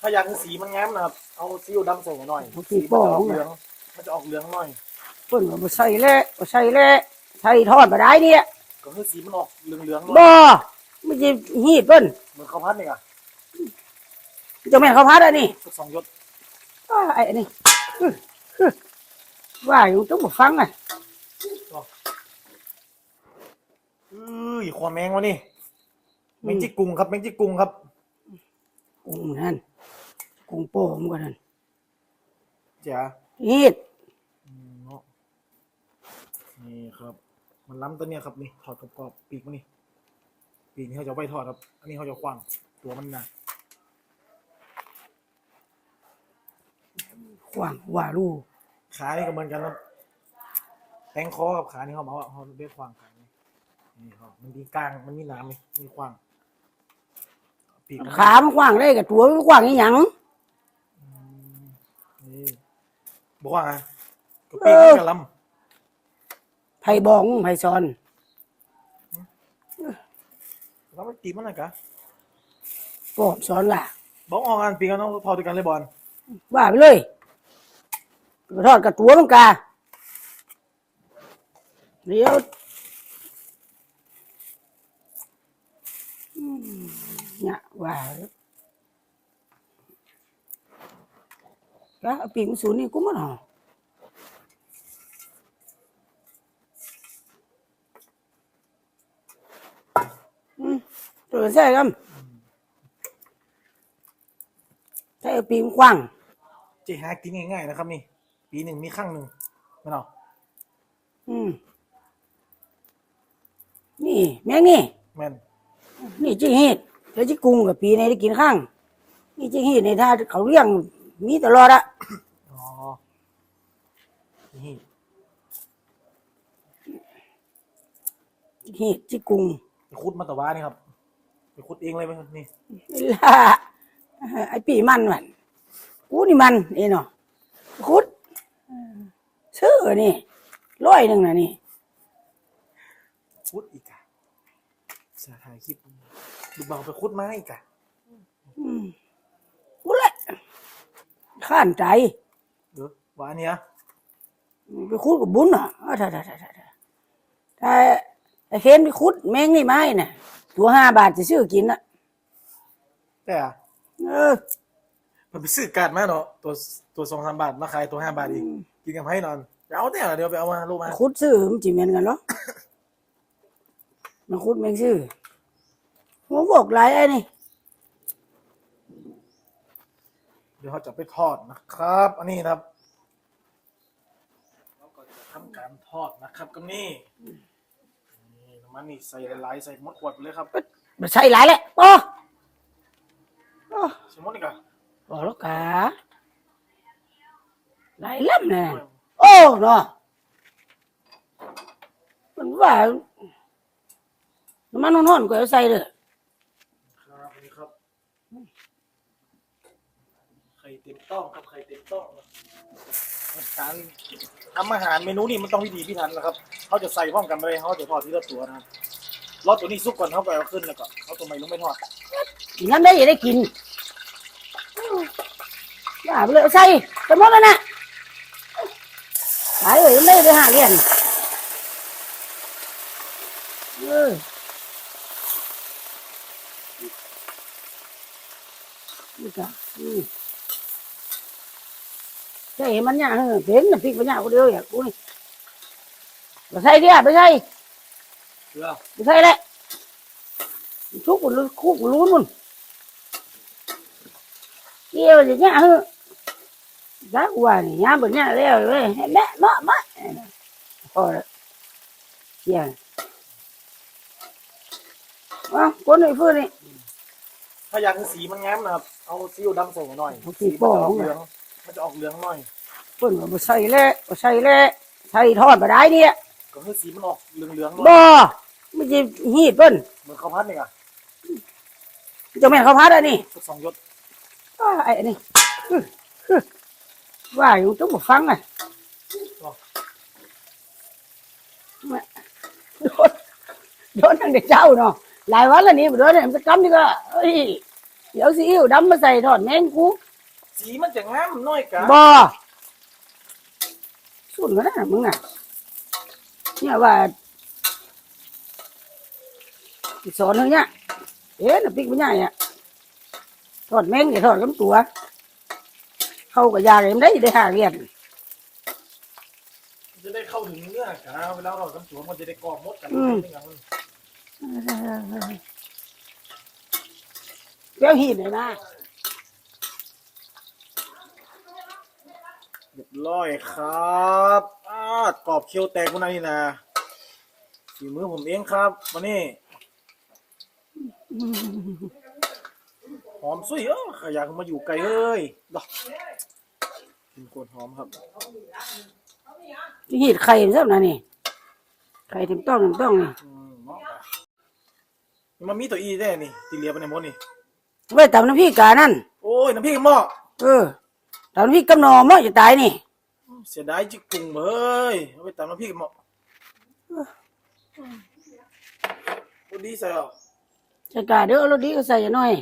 ถ้าอยากให้สีมันงามนะครับ เอาซีอิ๊วดำใส่หน่อยเอาสีสีมันจะออกโป่งเหลืองมันจะออกเหลืองหน่อย เพิ่นว่าบ่ใส่แล้วบ่ใส่แล้วใส่ทอดบ่ได้เนี่ยก็ให้สีมันออกเหลืองๆหน่อยบ่ไม่ใช่ฮีดเพิ่นเหมือนข้าวพัดนี่อะเจะแม่นเขาพัดอันนี้สักสองหยศอ้าไอ้นี่ฮึฮึว่าอยู่ต้องบ่ฟังอะอื้อขวาแมงวะนี่แมงจิกกุงครับแมงจิกกุงครับ กุ้งนั่นกุ้งโป่งก็นั่นเจ๋าฮีดอืมเนาะนี่ครับ มันล้ำตัวเนี้ยครับนี่ถอดกรอบๆปีกมันนี่ปีกนี่เขาจะเอาไว้ทอดครับ อันนี้เขาจะขว้างตัวมันหนาขวางว่าลูกขานี่ก็เหมือนกันครับแทงคอกับขานี่เขามาว่าเขาเรียกขว้างขานี่นี่ครับมันมีกลางมันมีหนามไหมมีขว้าง ปีกมันขามันกว้างได้กับตัวมันกว้างอีหยังนี่บอกว่าไงก็ปีกนี่กับลไผบองไผซอนำแล้วมันตีมันอะไรกะปอบสอนล่ะ บอกออกงานปีกันต้องทอดด้วยกันเลยบอลว่าไปเลยกระทอดกับตัวมันกาเดี๋ยวอืมเนี่ย ว่าแล้วเอาปีกมันสูนนี่กูมันหรออืมตัวใช่ครับใช่เอาปีกมันกว้างเจ๊หากินง่ายๆนะครับนี่ ปีหนึ่งมีครั้งหนึ่งไม่เอาอืมนี่ แม่งนี่แม่นนี่จิฮีด เดี๋ยวจิกุ้งกับปีในได้กินข้างนี่จิฮีดในท่าเขาเลี้ยงมีตลอดอะอ๋อนี่จิฮีดจิกุ้งไปคุดมาตะวานี่ครับไปคุดเองเลยไหมครับนี่เวลาไอ้ปีมันมันกูนี่มันเองเนาะคุดซื้อนี่ร้อยหนึ่งนะนี่คุดอีกอะสาถ่ายคลิป ดูเบาไปคุดมาอีกอะอืมกูแหละข้านใจเดี๋ยวว่าอันเนี้ยไปคุดกับบุญอะอ่าถ้าถ้าถ้าถ้าถ้าถ้าไอ้เคนไปคุดแมงนี่ไม้น่ะ ตัวห้าบาทจะซื้อกินอะ แต่อะเออ มันไปซื้อการ์ดมาเนาะตัวตัวสองสามบาทมาขายตัวห้าบาทอีกกินกับให้นอนเดี๋ยวเอาแต่เดี๋ยวไปเอามาลูกมาคุดซื้อมันจิเหมอนกันเหรอ มันคุดแมงซื้อ ผมบอกหลายไอ้นี่ เดี๋ยวเขาจะไปทอดนะครับ อันนี้นะครับเราก็จะทำการทอดนะครับกับนี่นี่น้ำมันนี่ใส่หลายๆใส่หมดขวดไปเลยครับมันใส่หลายแหละโอ้โอ้ใส่หมดนี่ก่อนบอกแล้วกะหลายลำแน่โอ้เนาะมันว่าน้ำมันนอนๆก็เอาใส่เลย ครับอันนี้ครับไข่เต็มต้องครับไข่เต็มต้องนะการทำอาหารเมนูนี้มันต้องวิธีพิถันนะครับเขาจะใส่พร้อมกันไปเลยเขาจะทอดทีละตัวนะครับรอตัวนี้สุกก่อนเขาไปเอาขึ้นแล้วก็เขาตัวใหม่ลงไม่ทอดงั้นได้อย่าได้กินว่าไปเลยเอาใส่ไปหมดแล้วนะหายเลยไม่ได้ไปหาเรียนเออนี่ก็อืม ใช่เห็นมันเนี่ยเออเป็นน่ะพริกมันเนี่ยกูเดียวอยากกูนี่ไปใส่ดิไปใส่เกลือไปใส่เลยชุกกูรู้คุกกูรู้มันเกี่ยวอย่างเงี้ยเออได้กว่านี่ยามแบบเนี้ยเร็วเลยให้แม่มามาพอแล้วเกี่ยวอะคนไอ้ฟื้นนี่ถ้าอยากให้สีมันงามนะครับเอาซีอิ๊วดำใส่หน่อยเอาสีสีมันจะออกโป่งเหลือง มันจะออกเหลืองหน่อย เพิ่นว่าบ่ใส่แล้วบ่ใส่แล้วใส่ทอดบ่ได้เนี่ยก็ให้สีมันออกเหลืองๆหน่อยบ่ไม่ใช่ฮีดเพิ่นเหมือนข้าวพัดนี่อะเจะแม่นเขาพัดอันนี้สักสองหยศอ้าไอ้นี่ฮึฮึว่าอยู่ต้องบ่ฟังอะแม่โดนโดนตั้งแต่เจ้าเนาะหลายวันแล้วนี่บ่โดนเนี่ยมันจะกำนี่ก็เอ้ยเดี๋ยวซีอิ๊วดำมาใส่ทอดแมงกู สีมันจะงามน้อยกะบ่สุดแล้วนะมึงน่ะ เนี่ยว่าสอนเฮาเนี่ยเอ๊ะน่ะปิ๊กบ่ใหญ่อะทอดแมงอย่าทอดลำตัว เข้ากับยาเลยมันได้ได้หาเรียนจะได้เข้าถึงเนื้อกะเวลาเราทำสวนมันจะได้กรอบหมดกันอืมนี่ครับเดี๋ยวหีดเลยนะ เรียบร้อยครับอ้ากรอบเคี้ยวแตกพวกนั้นนี่นะฝีมือผมเองครับวันนี้หอมสุยเออขอยากมาอยู่ไกลเอ้ยดอกกินกวนหอมครับจะหีดไข่มันซะนะนี่ไข่เต็มต้องเต็มต้องนี่อืมเหมาะอะมันมีตัวอีได้นี่ตีเหลียไปในหมดนี่ไว้ตำน้ำพริกกานั่นโอ้ยน้ำพริกหม้อเออ ตำน้ำพริกกับหนอมอจะตายนี่ เสียดายจิกกุ่งเอ้ยเอาไปตำน้ำพริกหม้อพอดีใส่อะใส่กาเด้อรสดีก็ใส่หน่อย